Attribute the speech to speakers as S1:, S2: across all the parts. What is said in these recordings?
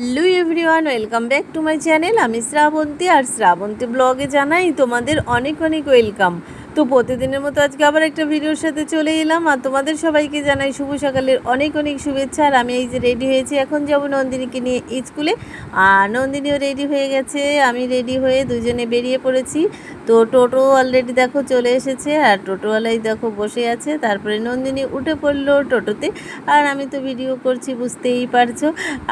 S1: Hello everyone, welcome back to my channel. আমি শ্রাবন্তী আর শ্রাবন্তী ব্লগে জানাই তোমাদের অনেক অনেক ওয়েলকাম। তো প্রতিদিনের মতো আজকে আবার একটা ভিডিওর সাথে চলে এলাম আর তোমাদের সবাইকে জানাই শুভ সকালের অনেক অনেক শুভেচ্ছা। আর আমি এই যে রেডি হয়েছি, এখন যাব নন্দিনীকে নিয়ে স্কুলে। আর নন্দিনীও রেডি হয়ে গেছে, আমি রেডি হয়ে দুজনে বেরিয়ে পড়েছি। তো টোটো অলরেডি দেখো চলে এসেছে, আর টোটোওয়ালাই দেখো বসে আছে। তারপরে নন্দিনী উঠে পড়ল টোটোতে, আর আমি তো ভিডিও করছি, বুঝতেই পারছ।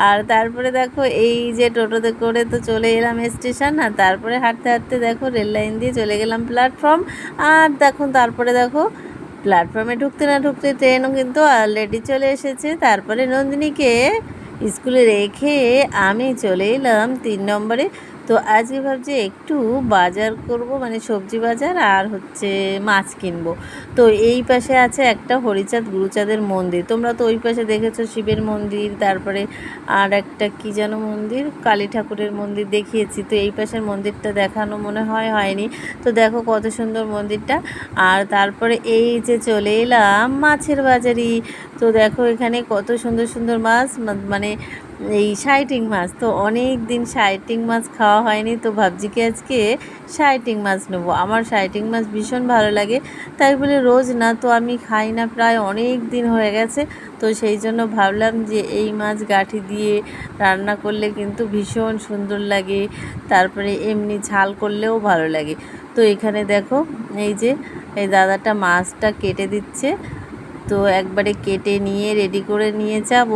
S1: আর তারপরে দেখো এই যে টোটোতে করে তো চলে এলাম স্টেশন আর তারপরে হাঁটতে হাঁটতে দেখো রেল লাইন দিয়ে চলে গেলাম প্ল্যাটফর্ম আর দেখো তারপরে দেখো প্ল্যাটফর্মে ঢুকতে না ঢুকতে ট্রেনও কিন্তু অলরেডি চলে এসেছে। তারপরে নন্দিনীকে স্কুলে রেখে আমি চলে এলাম তিন নম্বরে। তো আজকে ভাবছি একটু বাজার করব মানে সবজি বাজার আর হচ্ছে মাছ কিনবো। তো এই পাশে আছে একটা হরিচাঁদ গুরুচাঁদের মন্দির। তোমরা তো ওই পাশে দেখেছ শিবের মন্দির, তারপরে আর একটা কি যেন মন্দির? কালী ঠাকুরের মন্দির দেখিয়েছি। তো এই পাশের মন্দিরটা দেখানো মনে হয় হয়নি। তো দেখো কত সুন্দর মন্দিরটা। আর তারপরে এই যে চলে এলাম মাছের বাজারি। তো দেখো এখানে কত সুন্দর সুন্দর মাছ মানে এই সাইটিং মাছ, তো অনেক দিন সাইটিং মাছ খাওয়া হয়নি, তো ভাবছি কি আজকে সাইটিং মাছ নেব। আমার সাইটিং মাছ ভীষণ ভালো লাগে, তাই বলে রোজ না, তো আমি খাই না, প্রায় অনেক দিন হয়ে গেছে, তো সেই জন্য ভাবলাম যে এই মাছ গাঠি দিয়ে রান্না করলে কিন্তু ভীষণ সুন্দর লাগে, তারপরে এমনি ঝাল করলেও ভালো লাগে। তো এখানে দেখো, এই যে, এই দাদাটা মাছটা কেটে দিচ্ছে, তো একবারে কেটে নিয়ে রেডি করে নিয়ে যাব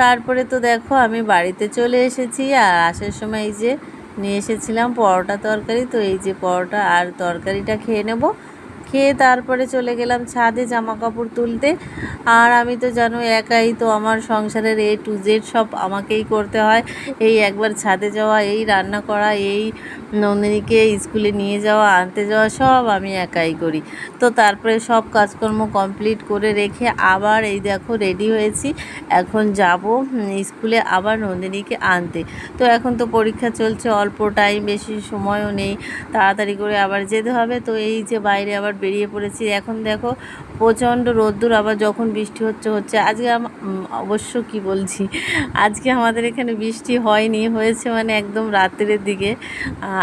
S1: তারপরে তো দেখো আমি বাড়িতে চলে এসেছি আর আসার সময় এই যে নিয়ে এসেছিলাম পরোটা তরকারি। তো এই যে পরোটা আর তরকারিটা খেয়ে নেব। খেয়ে তারপরে চলে গেলাম ছাদে জামা কাপড় তুলতে। আর আমি তো জানো একাই তো আমার সংসারের এ টু জেড সব আমাকেই করতে হয়। এই একবার ছাদে যাওয়া, এই রান্না করা, এই নন্দিনীকে স্কুলে নিয়ে যাওয়া, আনতে যাওয়া সব আমি একাই করি। তো তারপরে সব কাজকর্ম কমপ্লিট করে রেখে আবার এই দেখো রেডি হয়েছি। এখন যাব স্কুলে আবার নন্দিনীকে আনতে। তো এখন তো পরীক্ষা চলছে, অল্প টাইম বেশি সময়ও নেই। তাড়াতাড়ি করে আবার যেতে হবে। তো এই যে বাইরে আবার বেরিয়ে পড়েছি। এখন দেখো প্রচণ্ড রোদ্দুর, আবার যখন বৃষ্টি হচ্ছে হচ্ছে। আজকে অবশ্য কি বলছি? আজকে আমাদের এখানে বৃষ্টি হয়নি, হয়েছে মানে একদম রাত্রের দিকে।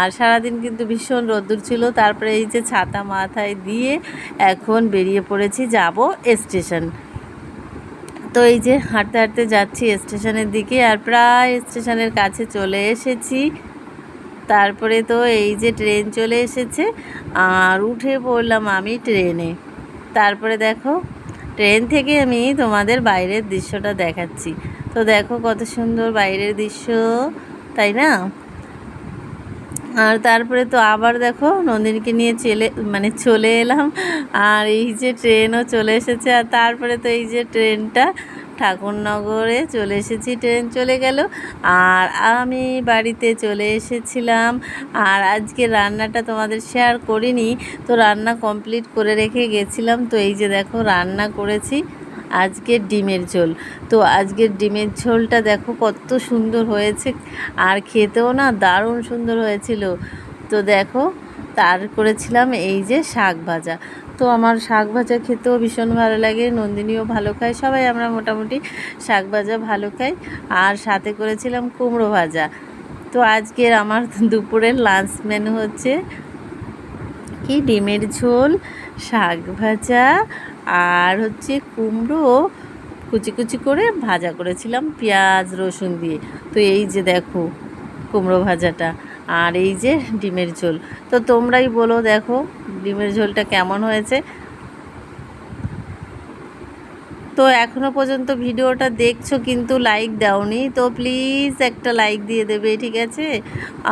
S1: আর সারাদিন কিন্তু ভীষণ রোদ্দুর ছিল। তারপরে এই যে ছাতা মাথায় দিয়ে এখন বেরিয়ে পড়েছি, যাব স্টেশন। তো এই যে হাঁটতে হাঁটতে যাচ্ছি স্টেশনের দিকে আর প্রায় স্টেশনের কাছে চলে এসেছি। তারপরে তো এই যে ট্রেন চলে এসেছে আর উঠে পড়লাম আমি ট্রেনে। তারপরে দেখো, ট্রেন থেকে আমি তোমাদের বাইরের দৃশ্যটা দেখাচ্ছি। তো দেখো কত সুন্দর বাইরের দৃশ্য, তাই না? আর তারপরে তো আবার দেখো নন্দিনীকে নিয়ে চলে মানে চলে এলাম। আর এই যে ট্রেনও চলে এসেছে। আর তারপরে তো এই যে ট্রেনটা ঠাকুরনগরে চলে এসেছি। ট্রেন চলে গেল। আর আমি বাড়িতে চলে এসেছিলাম। আর আজকে রান্নাটা তোমাদের শেয়ার করিনি। তো রান্না কমপ্লিট করে রেখে গেছিলাম। তো এই যে দেখো রান্না করেছি। আজকের ডিমের ঝোল। তো আজকের ডিমের ঝোলটা দেখো কত সুন্দর হয়েছে। আর খেতেও না দারুণ সুন্দর হয়েছিল। তো দেখো, তার করেছিলাম এই যে শাক ভাজা। তো আমার শাক ভাজা খেতেও ভীষণ ভালো লাগে, নন্দিনীও ভালো খায়, সবাই আমরা মোটামুটি শাক ভাজা ভালো খাই। আর সাথে করেছিলাম কুমড়ো ভাজা। তো আজকের আমার দুপুরের লাঞ্চ মেনু হচ্ছে কি? ডিমের ঝোল, শাক ভাজা আর হচ্ছে কুমড়ো কুচি কুচি করে ভাজা করেছিলাম, পেঁয়াজ, রসুন দিয়ে। তো এই যে দেখো কুমড়ো ভাজাটা আর এই যে ডিমের ঝোল। তো তোমরাই বলো দেখো ডিমের ঝোলটা কেমন হয়েছে। তো এখনও পর্যন্ত ভিডিওটা দেখছ কিন্তু লাইক দাওনি, তো প্লিজ একটা লাইক দিয়ে দেবে, ঠিক আছে?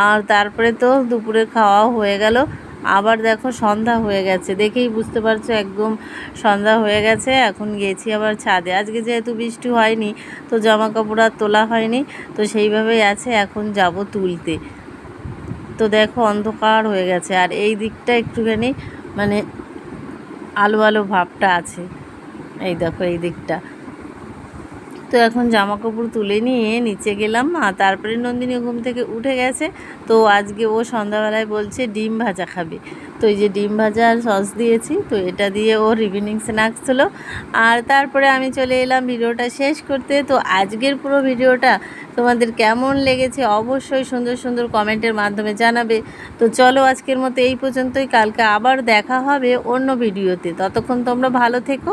S1: আর তারপরে তো দুপুরের খাওয়া হয়ে গেল। আবার দেখো সন্ধ্যা হয়ে গেছে। দেখেই বুঝতে পারছ একদম সন্ধ্যা হয়ে গেছে, এখন গেছি আবার ছাদে। আজকে যেহেতু বৃষ্টি হয়নি, তো জামা কাপড় আর তোলা হয়নি, তো সেইভাবেই আছে, এখন যাব তুলতে। তো দেখো অন্ধকার হয়ে গেছে, আর এই দিকটা একটুখানি মানে আলো আলো ভাবটা আছে। এই দেখো এই দিকটা। তো এখন জামা কাপড় তুলে নিয়ে নিচে গেলাম আর তারপরে নন্দিনী ঘুম থেকে উঠে গেছে। তো আজকে ও সন্ধ্যাবেলায় বলছে ডিম ভাজা খাবে। তো এই যে ডিম ভাজা আর সস দিয়েছি, তো এটা দিয়ে ওর ইভিনিং স্ন্যাক্স ছিল আর তারপরে আমি চলে এলাম ভিডিওটা শেষ করতে। তো আজকের পুরো ভিডিওটা তোমাদের কেমন লেগেছে অবশ্যই সুন্দর সুন্দর কমেন্টের মাধ্যমে জানাবে। তো চলো আজকের মতো এই পর্যন্তই, কালকে আবার দেখা হবে অন্য ভিডিওতে। ততক্ষণ তোমরা ভালো থেকো।